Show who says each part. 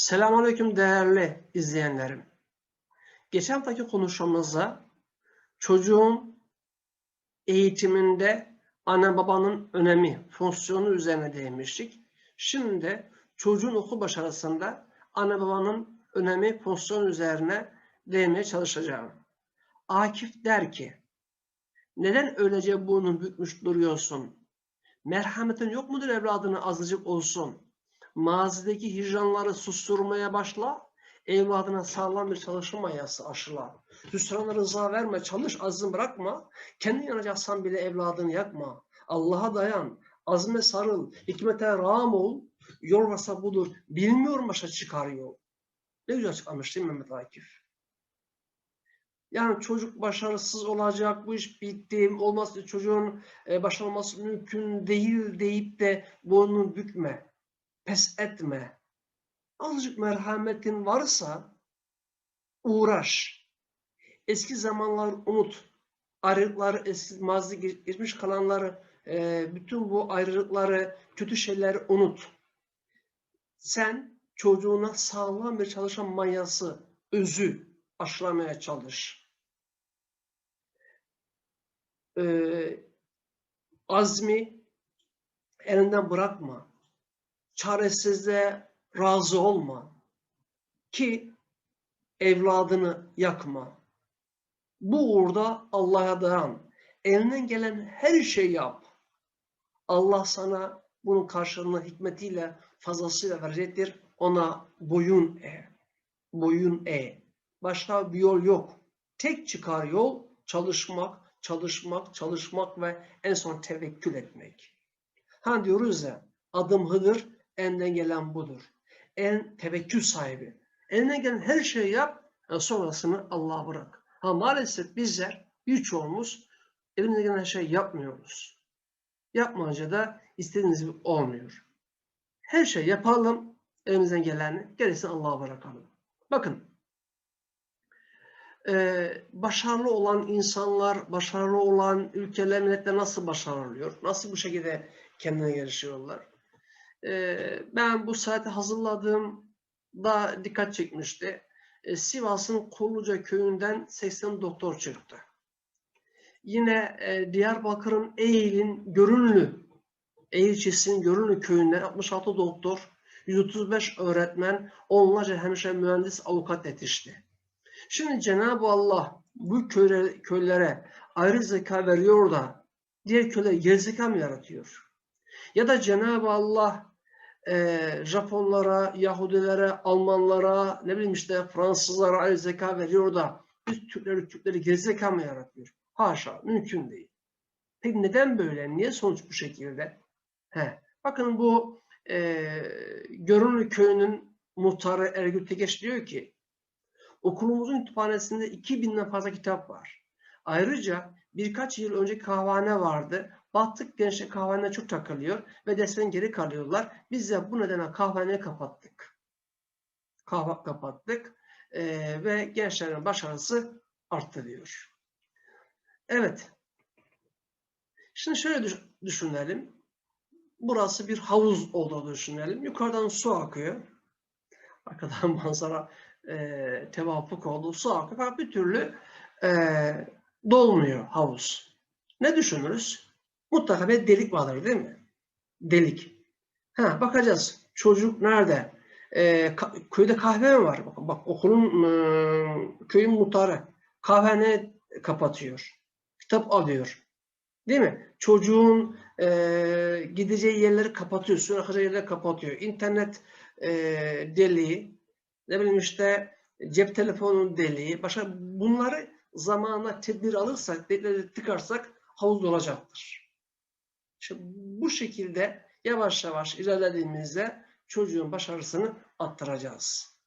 Speaker 1: Selamünaleyküm değerli izleyenlerim. Geçen haftaki konuşmamızda çocuğun eğitiminde anne babanın önemi, fonksiyonu üzerine değinmiştik. Şimdi de çocuğun okul başarısında anne babanın önemi, fonksiyonu üzerine değinmeye çalışacağım. Akif der ki, neden öylece burnunu bükmüş duruyorsun? Merhametin yok mudur evladına azıcık olsun? Mazideki hicranları susturmaya başla, evladına sağlam bir çalışma mayası aşıla. Hüsrana rıza verme, çalış azim bırakma, kendin yanacaksan bile evladını yakma. Allah'a dayan, azme sarıl, hikmete rağm ol, yol varsa budur, bilmiyorum başa çıkar yol. Ne güzel açıklamış değil mi Mehmet Akif? Yani çocuk başarısız olacak, bu iş bitti, olmaz çocuğun e, başarılması mümkün değil deyip de boynunu bükme pes etme. Azıcık merhametin varsa uğraş. Eski zamanlar unut. Ayrılıkları, eski mazi geçmiş kalanları, e, bütün bu ayrılıkları, kötü şeyleri unut. Sen çocuğuna sağlam bir çalışan mayası, özü aşılamaya çalış. Ee, azmi elinden bırakma çaresizliğe razı olma ki evladını yakma. Bu uğurda Allah'a dayan. Elinden gelen her şeyi yap. Allah sana bunun karşılığını hikmetiyle fazlasıyla verecektir. Ona boyun e. Boyun e. Başka bir yol yok. Tek çıkar yol çalışmak, çalışmak, çalışmak ve en son tevekkül etmek. Ha diyoruz ya adım Hıdır, Elinden gelen budur. En tevekkül sahibi. Elinden gelen her şeyi yap, sonrasını Allah'a bırak. Ha maalesef bizler birçoğumuz elimizden gelen her şeyi yapmıyoruz. Yapmayınca da istediğiniz gibi olmuyor. Her şey yapalım, elimizden geleni, gerisini Allah'a bırakalım. Bakın, ee, başarılı olan insanlar, başarılı olan ülkeler, milletler nasıl başarılı oluyor? Nasıl bu şekilde kendine gelişiyorlar? Ben bu saati hazırladığımda dikkat çekmişti. Sivas'ın Kulluca köyünden 80 doktor çıktı. Yine Diyarbakır'ın Eğil'in Görünlü, Eğil ilçesinin Görünlü köyünden 66 doktor, 135 öğretmen, onlarca hemşire mühendis avukat yetişti. Şimdi Cenab-ı Allah bu köylere, köylere ayrı zeka veriyor da diğer köyler yer zeka mı yaratıyor? Ya da Cenab-ı Allah e, Japonlara, Yahudilere, Almanlara, ne bileyim işte Fransızlara ayrı zeka veriyor da biz Türkleri, Türkleri geri zeka mı yaratıyor? Haşa, mümkün değil. Peki neden böyle? Niye sonuç bu şekilde? He. Bakın bu e, Görünlü Köyü'nün muhtarı Ergül Tekeş diyor ki okulumuzun kütüphanesinde 2000'den fazla kitap var. Ayrıca birkaç yıl önce kahvehane vardı. Baktık gençler kahvehaneye çok takılıyor ve dersten geri kalıyorlar. Biz de bu nedenle kahvehaneyi kapattık. Kahve kapattık e, ve gençlerin başarısı arttı. Evet. Şimdi şöyle düşünelim. Burası bir havuz olduğunu düşünelim. Yukarıdan su akıyor. Arkadan manzara e, tevafuk oldu. Su akıyor. Bir türlü e, dolmuyor havuz. Ne düşünürüz? Mutlaka bir delik vardır değil mi? Delik. Ha bakacağız. Çocuk nerede? Ee, ka köyde kahve mi var? Bak, bak okulun e, köyün muhtarı kahvene kapatıyor. Kitap alıyor. Değil mi? Çocuğun e, gideceği yerleri kapatıyor. Suyun akacağı yerleri kapatıyor. İnternet e, deliği, ne bileyim işte cep telefonu deliği. Başka bunları zamanla tedbir alırsak, delikleri tıkarsak havuz olacaktır. İşte bu şekilde yavaş yavaş ilerlediğimizde çocuğun başarısını arttıracağız.